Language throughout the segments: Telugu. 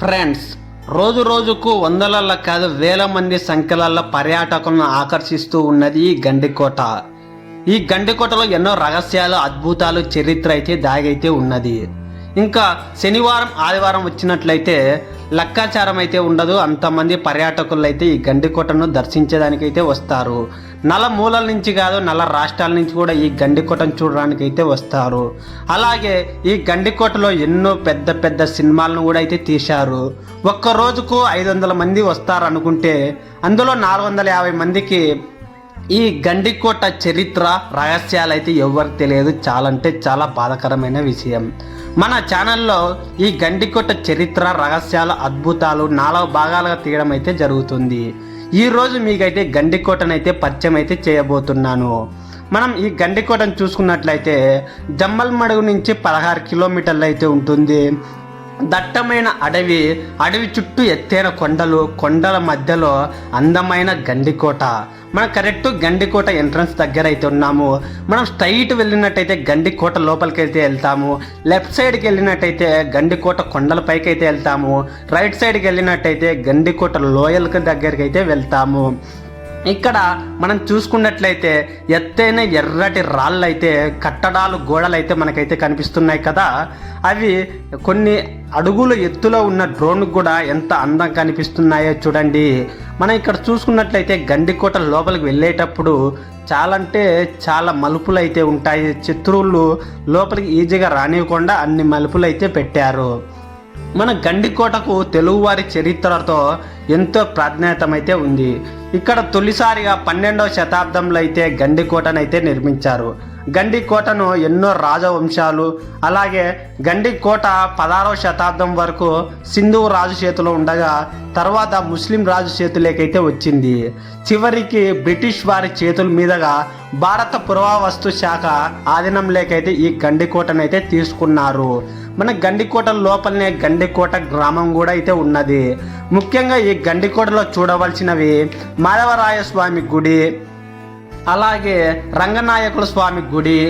ఫ్రెండ్స్ రోజు రోజుకు వందలల్లో కాదు వేల మంది సంఖ్యలలో పర్యాటకులను ఆకర్షిస్తూ ఉన్నది ఈ గండికోట. ఈ గండికోటలో ఎన్నో రహస్యాలు అద్భుతాలు చరిత్ర అయితే దాగైతే ఉన్నది. ఇంకా శనివారం ఆదివారం వచ్చినట్లయితే లక్కాచారం అయితే ఉండదు. అంతమంది పర్యాటకులు అయితే ఈ గండికోటను దర్శించడానికైతే వస్తారు. నల మూలల నుంచి కాదు నల రాష్ట్రాల నుంచి కూడా ఈ గండికోటను చూడడానికి అయితే వస్తారు. అలాగే ఈ గండికోటలో ఎన్నో పెద్ద పెద్ద సినిమాలను కూడా అయితే తీశారు. ఒక్క రోజుకు ఐదు వందల మంది వస్తారు అనుకుంటే అందులో నాలుగు వందల యాభై మందికి ఈ గండికోట చరిత్ర రహస్యాలు అయితే ఎవరికి తెలియదు. చాలా అంటే చాలా బాధకరమైన విషయం. మన ఛానల్లో ఈ గండికోట చరిత్ర రహస్యాలు అద్భుతాలు నాలుగు భాగాలుగా తీయడం అయితే జరుగుతుంది. ఈరోజు మీకైతే గండికోటనైతే పరిచయం అయితే చేయబోతున్నాను. మనం ఈ గండికోటను చూసుకున్నట్లయితే జమ్మల్మడుగు నుంచి పదహారు కిలోమీటర్లు అయితే ఉంటుంది. దట్టమైన అడవి అడవి చుట్టూ ఎత్తైన కొండలు కొండల మధ్యలో అందమైన గండికోట. మనం కరెక్ట్ గండికోట ఎంట్రన్స్ దగ్గర అయితే ఉన్నాము. మనం స్ట్రైట్ వెళ్ళినట్టయితే గండికోట లోపలికి అయితే వెళ్తాము. లెఫ్ట్ సైడ్కి వెళ్ళినట్టయితే గండికోట కొండలపైకి అయితే వెళ్తాము. రైట్ సైడ్కి వెళ్ళినట్టయితే గండికోట లోయలకు దగ్గరికి అయితే వెళ్తాము. ఇక్కడ మనం చూసుకున్నట్లయితే ఎత్తైన ఎర్రటి రాళ్ళైతే కట్టడాలు గోడలు అయితే మనకైతే కనిపిస్తున్నాయి కదా. అవి కొన్ని అడుగుల ఎత్తులో ఉన్న డ్రోన్ కూడా ఎంత అందం కనిపిస్తున్నాయో చూడండి. మనం ఇక్కడ చూసుకున్నట్లయితే గండికోట లోపలికి వెళ్ళేటప్పుడు చాలా అంటే చాలా మలుపులు అయితే ఉంటాయి. శత్రువులు లోపలికి ఈజీగా రానివ్వకుండా అన్ని మలుపులు అయితే పెట్టారు. మన గండికోటకు తెలుగువారి చరిత్రతో ఎంతో ప్రాధాన్యతమైతే ఉంది. ఇక్కడ తొలిసారిగా పన్నెండవ శతాబ్దంలో అయితే గండికోటనైతే నిర్మించారు. గండికోటను ఎన్నో రాజవంశాలు అలాగే గండికోట పదహారవ శతాబ్దం వరకు సింధు రాజు చేతిలో ఉండగా తర్వాత ముస్లిం రాజు చేతులకైతే వచ్చింది. చివరికి బ్రిటిష్ వారి చేతుల మీదుగా భారత పురావస్తు శాఖ ఆధీనంలోకైతే ఈ గండికోటనైతే తీసుకున్నారు. మన గండికోట లోపలనే గండికోట గ్రామం కూడా అయితే ఉన్నది. ముఖ్యంగా ఈ గండికోటలో చూడవలసినవి మాధవరాయ స్వామి గుడి అలాగే రంగనాయకుల స్వామి గుడి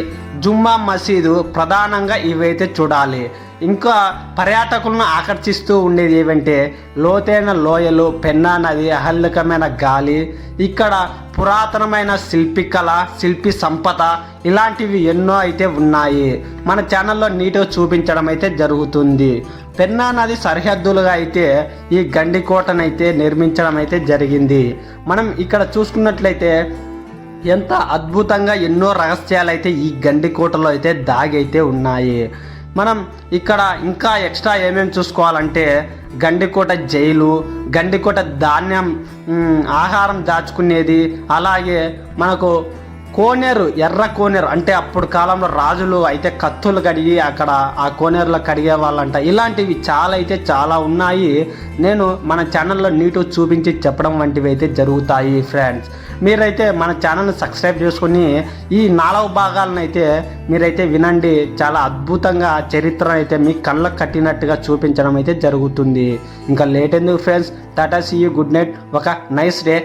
జుమ్మా మసీదు ప్రధానంగా ఇవైతే చూడాలి. ఇంకా పర్యాటకులను ఆకర్షిస్తూ ఉండేది ఏమంటే లోతైన లోయలు పెన్నా నది అహల్లికమైన గాలి ఇక్కడ పురాతనమైన శిల్పికళ శిల్పి సంపద ఇలాంటివి ఎన్నో అయితే ఉన్నాయి. మన ఛానల్లో నీటో చూపించడం అయితే జరుగుతుంది. పెన్నా నది సరిహద్దులుగా అయితే ఈ గండికోటనైతే నిర్మించడం అయితే జరిగింది. మనం ఇక్కడ చూసుకున్నట్లయితే ఎంత అద్భుతంగా ఎన్నో రహస్యాలు అయితే ఈ గండికోటలో అయితే దాగి అయితే ఉన్నాయి. మనం ఇక్కడ ఇంకా ఎక్స్ట్రా ఏమేమి చూసుకోవాలంటే గండికోట జైలు గండికోట ధాన్యం ఆహారం దాచుకునేది అలాగే మనకు కోనేరు ఎర్ర కోనేరు. అంటే అప్పుడు కాలంలో రాజులు అయితే కత్తులు కడిగి అక్కడ ఆ కోనేరులో కడిగే వాళ్ళంట. ఇలాంటివి చాలా అయితే చాలా ఉన్నాయి. నేను మన ఛానల్లో నీటు చూపించి చెప్పడం వంటివి అయితే జరుగుతాయి ఫ్రెండ్స్ మీరైతే మన ఛానల్ని సబ్స్క్రైబ్ చేసుకొని ఈ నాలుగు భాగాలను అయితే మీరైతే వినండి. చాలా అద్భుతంగా చరిత్ర అయితే మీ కళ్ళకు కట్టినట్టుగా చూపించడం అయితే జరుగుతుంది. ఇంకా లేట్ ఎందుకు friends Tata see you good night. ఒక నైస్ డే.